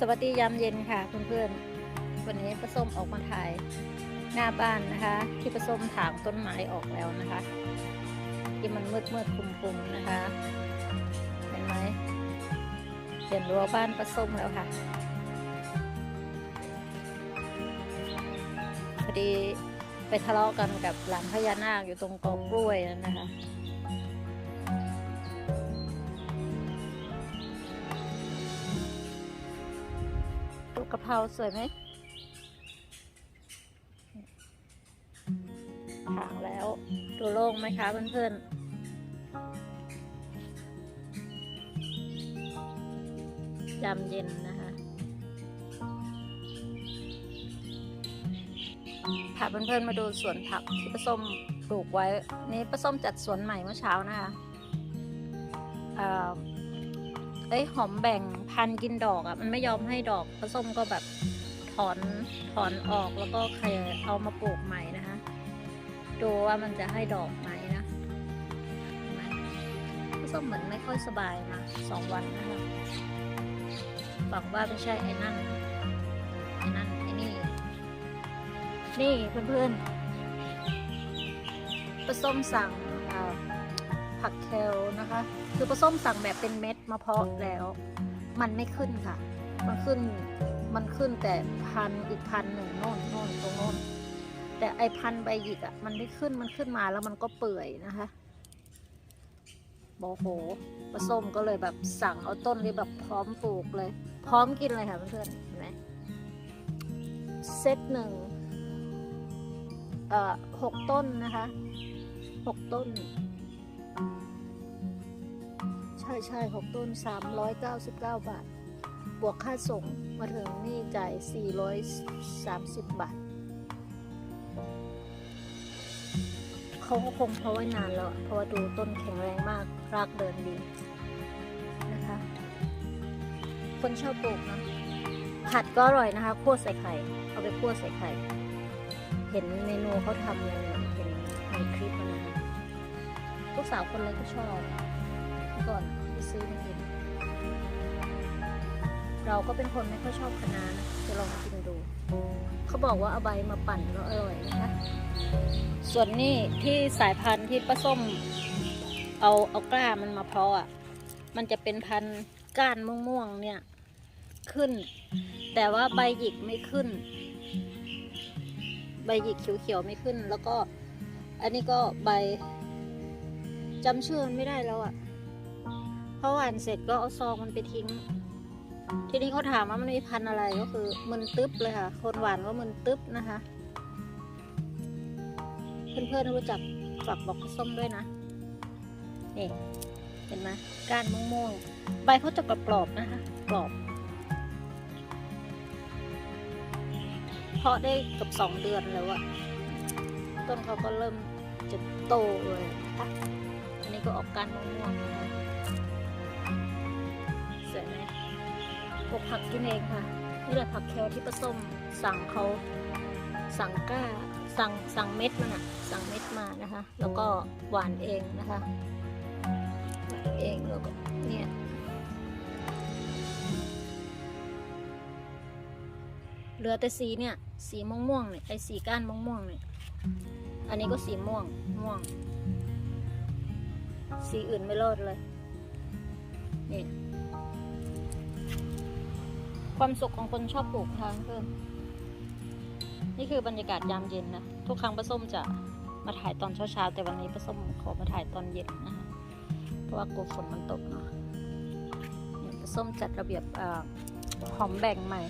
สวัสดียามเย็นค่ะเพื่อนๆ วันนี้ประส้มออกมาถ่ายหน้าบ้านนะคะ ที่ประส้มถางต้นไม้ออกแล้วนะคะ ที่มันมืดมืดๆคุมคุมๆนะคะ เห็นไหมเห็นรั้วบ้านประส้มแล้วค่ะพอดีไปทะเลาะกันกับหลังพญานาคอยู่ตรงกอกล้วยนั่นนะคะ กะเพราสวยไหมถางแล้ว ดูโล่งไหมคะเพื่อนๆยามเย็นนะคะ พาเพื่อนๆมาดูสวนผักที่ป้าส้มปลูกไว้ นี่ป้าส้มจัดสวนใหม่เมื่อเช้านะคะ เอ้ยหอมแบ่งพันกินดอกอะ่ะมันไม่ยอมให้ดอกผสมก็แบบถอนถอนออกแล้วก็ใครเอามาปลูกใหม่นะคะดูว่ามันจะให้ดอกไหมนะเห็นไหมผสมเหมือนไม่ค่อยสบายนะสองวันนะคะหวังว่าไม่ใช่ไอ้นั่นไอ้นั่นไอ้นี่ นี่เพื่อนๆผสมสั่ง ผักเคลนะคะ คือปลาส้มสั่งแบบเป็นเม็ดมาเพาะแล้ว มันไม่ขึ้นค่ะ มันขึ้นมันขึ้นแต่พันอีกพันหนึ่งโน่นโน่นตรงโน่นแต่ไอพันใบหยิกอะ่ะมันไม่ขึ้นมันขึ้นมาแล้วมันก็เปื่อยนะคะบอกโหปลาส้มก็เลยแบบสั่งเอาต้นนี้แบบพร้อมปลูกเลย พร้อมกินเลยค่ะเพื่อนๆเห็นไหมเซตหนึ่งเอ่อหกต้นนะคะหกต้น ใช่ใช่หกต้นสามร้อยเก้าสิบเก้าบาท บวกค่าส่งมาถึงนี่จ่ายสี่ร้อยสามสิบบาท เขาก็คงเพราะไว้นานแล้ว เพราะว่าดูต้นแข็งแรงมาก รากเดินดีนะคะ คนชอบปลูกนะผัดก็อร่อยนะคะคั่วใส่ไข่ เอาไปคั่วใส่ไข่ เห็นเมนูเขาทำกันเห็นในคลิปนะ ลูกสาวคนเล็กก็ชอบก่อนไปซื้อมากิน เราก็เป็นคนไม่ค่อยชอบคะน้านะจะลองกินดู เขาบอกว่าเอาใบมาปั่นแล้วอร่อยนะคะ ส่วนนี้ที่สายพันธุ์ที่ป้าส้มเอาเอากล้ามันมาเพาะอะ มันจะเป็นพันธุ์ก้านม่วงๆเนี่ยขึ้น แต่ว่าใบหยิกไม่ขึ้น ใบหยิกเขียวๆไม่ขึ้น แล้วก็อันนี้ก็ใบ จำชื่อมันไม่ได้แล้วอะพอหวานเสร็จก็เอาซองมันไปทิ้ง ทีนี้เขาถามว่ามันมีพันธุ์อะไรก็คือมึนตึ๊บเลยค่ะ คนหวานว่ามึนตึ๊บนะคะ เพื่อนๆรู้จักฝากบอกส้มด้วยนะนี่เห็นไหมก้านม่วงๆใบเขาจะกรอบๆนะคะกรอบเพาะได้เกับสองเดือนแล้วอะต้นเขาก็เริ่มจะโตเลยนะคะ อันนี้ก็ออกกานม่วงๆนะคะสวยไหมปลูกผักกินเองค่ะนี่แหละผักแคลที่ป้าส้มสั่งเขาสั่งก้าสั่งสั่งเม็ดมันอะสั่งเม็ดมานะคะ แล้วก็หวานเองนะคะหวานเองแล้วก็เนี่ยเหลือแต่สีเนี่ย สีม่วงๆเนี่ยไอสีก้านม่วงม่วงๆเนี่ยอันนี้ก็สีม่วงม่วง สีอื่นไม่รอดเลย นี่ ความสุขของคนชอบปลูกทางเพิ่มนี่คือบรรยากาศยามเย็นนะ ทุกครั้งป้าส้มจะมาถ่ายตอนเช้าๆ แต่วันนี้ป้าส้มขอมาถ่ายตอนเย็นนะคะ เพราะว่ากลัวฝนมันตกเนาะนี่ป้าส้มจัดระเบียบอหอมแบ่งใหม่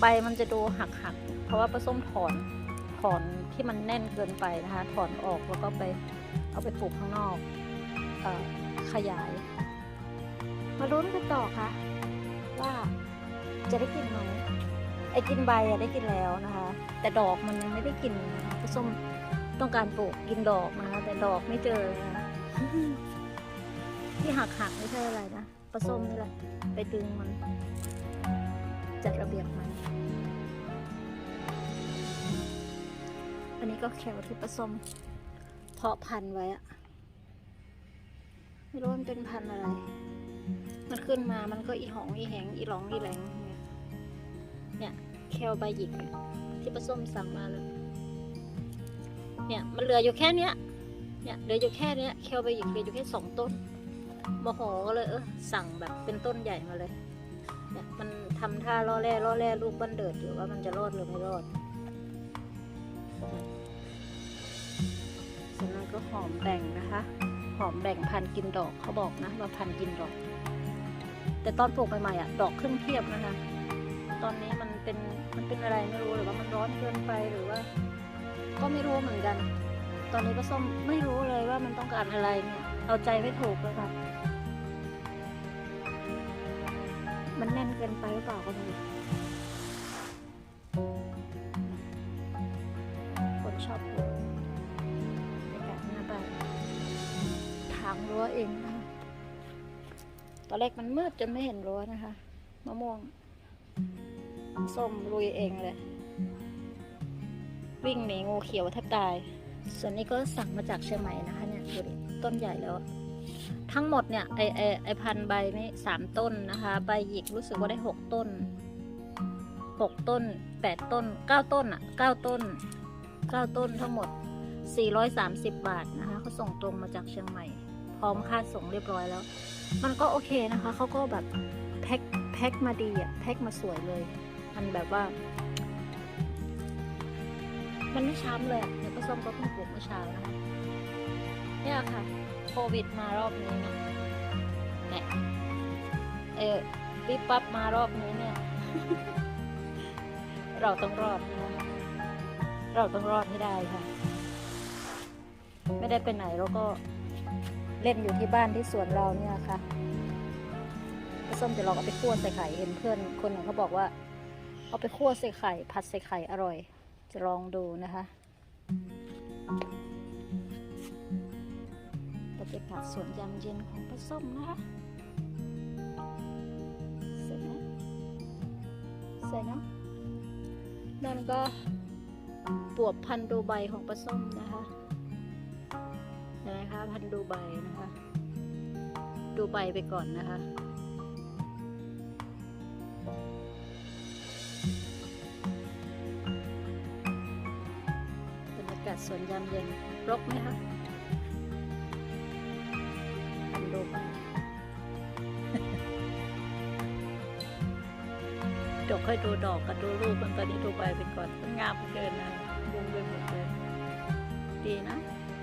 ใบมันจะดูหักๆ เพราะว่าป้าส้มถอนถอนที่มันแน่นเกินไปนะคะ ถอนออกแล้วก็ไปเอาไปปลูกข้างนอก ขยาย มาลุ้นกันต่อค่ะ ว่าจะได้กินไหมไอ้กินใบอะได้กินแล้วนะคะ แต่ดอกมันยังไม่ได้กินนะคะส้มต้องการปลูกกินดอกนะคะ แต่ดอกไม่เจอนะคะที่หักหักไม่ใช่อะไรนะปลาส้มนี่แหละไปดึงมัน จัดระเบียบมัน อันนี้ก็แคลที่ปลาส้มเพาะพันธุ์ไว้อะ ไม่รู้ว่ามันเป็นพันธุ์อะไร มันขึ้นมามันก็อีหองอีแหงอีหลองอีแหลงเนี่ยเนี่ยเคลใบหยิกเนี่ยที่ป้าส้มสั่งมาแล้วเนี่ยมันเหลืออยู่แค่เนี้ยเนี่ยเหลืออยู่แค่เนี้ยเคลใบหยิกเหลืออยู่แค่สองต้นโมโหก็เลยเออสั่งแบบเป็นต้นใหญ่มาเลยเนี่ยมันทำท่าล่อแร่ล่อแร่ลูกบันเดิดอยู่ว่ามันจะรอดหรือไม่รอดส่วนนั้นก็หอมแบ่งนะคะ หอมแบ่งพันกินดอกเขาบอกนะว่าพันกินดอก แต่ตอนปลูกใหม่ๆอะดอกขึ้นเพียบนะคะ ตอนนี้มันเป็นมันเป็นอะไรไม่รู้หรือว่ามันร้อนเกินไปหรือว่า ก็ไม่รู้เหมือนกัน ตอนนี้ก็ส้มไม่รู้เลยว่ามันต้องการอะไรเนี่ยเอาใจไม่ถูกเลยค่ะมันแน่นเกินไปหรือเปล่าก็ไม่รู้างรั้วเองนะคะตอนแรกมันมืดจนไม่เห็นรั้วนะคะมะม่วงส้มลุยเองเลย วิ่งหนีงูเขียวแทบตาย ส่วนนี้ก็สั่งมาจากเชียงใหม่นะคะเนี่ยดูดิต้นใหญ่แล้ว ทั้งหมดเนี่ยไอไอไอพันใบนี่สามต้นนะคะ ใบหยิกรู้สึกว่าได้หกต้นหกต้นแปดต้นเก้าต้นอะเก้าต้นเก้าต้นทั้งหมดสี่ร้อยสามสิบบาทนะคะเขาส่งตรงมาจากเชียงใหม่ ร้อมค่าส่งเรียบร้อยแล้ว มันก็โอเคนะคะเขาก็แบบแพ็คแพ็คมาดีอะแพ็คมาสวยเลย มันแบบว่า มันไม่ช้ำเลยเดี๋ยวก็ส้มก็เพิ่งปลูกเมื่อเช้านะคะเนี่ยค่ะ โควิดมารอบนี้นะเนี่ยเออวิบปั๊บมารอบนี้เนี่ย เราต้องรอดนะคะเราต้องรอดให้ได้ค่ะ ไม่ได้ไปไหนเราก็ เล่นอยู่ที่บ้านที่สวนเราเนี่ยค่ะก็ส้มจะลองเอาไปคั่วใส่ไข่เห็นเพื่อนคนหนึ่งเขาบอกว่า เอาไปคั่วใส่ไข่ผัดใส่ไข่อร่อย จะลองดูนะคะบรรยากาศสวนยามเย็นของป้าส้มนะคะเสร็จไหมเสร็จเนาะนั่นก็บวบพันดูใบของป้าส้มนะคะ นไหมคะ พันดูใบนะคะ ดูใบไปก่อนนะคะบรรยากาศสวนยามเย็นรกไหมคะทันดูบ้างดอกค่อยดูดอกกับดูรูปมันตอนนี้ดูใบไปก่อนมันงามเกินนะบุ้งไปหมดเลยดีนะ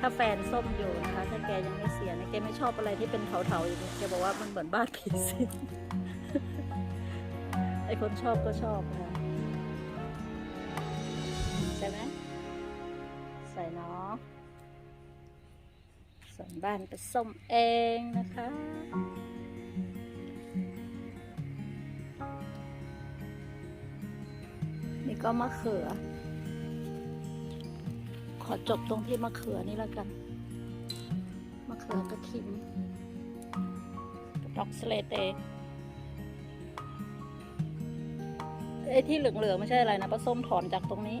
ถ้าแฟนส้มอยู่นะคะถ้าแกยังไม่เสียนะแกไม่ชอบอะไรที่เป็นเถาๆอย่างนี้แกบอกว่ามันเหมือนบ้านผีสิงไอคนชอบก็ชอบนะใช่ไหมใส่เนาะส่วนบ้านไปส้มเองนะคะนี่ก็มะเขือ ขอจบตรงที่มะเขือนี่แล้วกัน มะเขือกระถินดอกสเลเตไอ้ที่เหลืองๆไม่ใช่อะไรนะปลาส้มถอนจากตรงนี้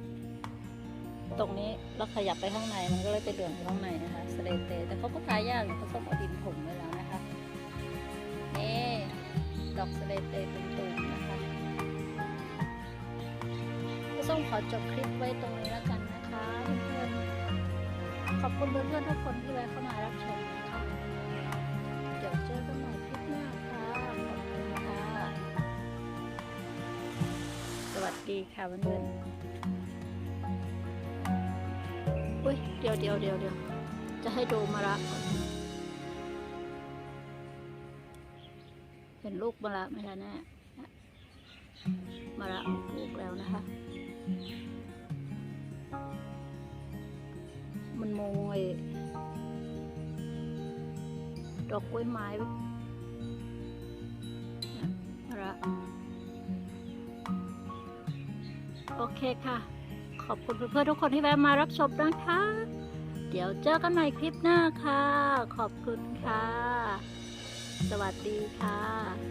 ตรงนี้แล้วขยับไปข้างในมันก็เลยไปเหลืองอยู่ข้างในนะคะสเลเตแต่เขาก็ทายยากอยู่เขาส้มเอาดินถมไว้แล้วนะคะนี่ดอกสเลเตตุ่มๆนะคะก็ส้มขอจบคลิปไว้ตรงนี้แล้วกันนะคะ ขอบคุณเพื่อนๆทุกคนที่แวะเข้ามารับชมนะคะเดี๋ยวเจอกันใหม่คลิปหน้าค่ะขอบคุณค่ะสวัสดีค่ะเพื่อนๆอุ้ยเดี๋ยวเดี๋ยวเดี๋ยวเดี๋ยวจะให้ดูมะระก่อนเห็นลูกมะระไหมคะเนี่ยมะระออกลูกแล้วนะคะ มันมงไอ้ดอกกล้วยไม้ระโอเคค่ะ ขอบคุณเพื่อนๆทุกคนที่แวะมารับชมนะคะ เดี๋ยวเจอกันใหม่คลิปหน้าค่ะ ขอบคุณค่ะ สวัสดีค่ะ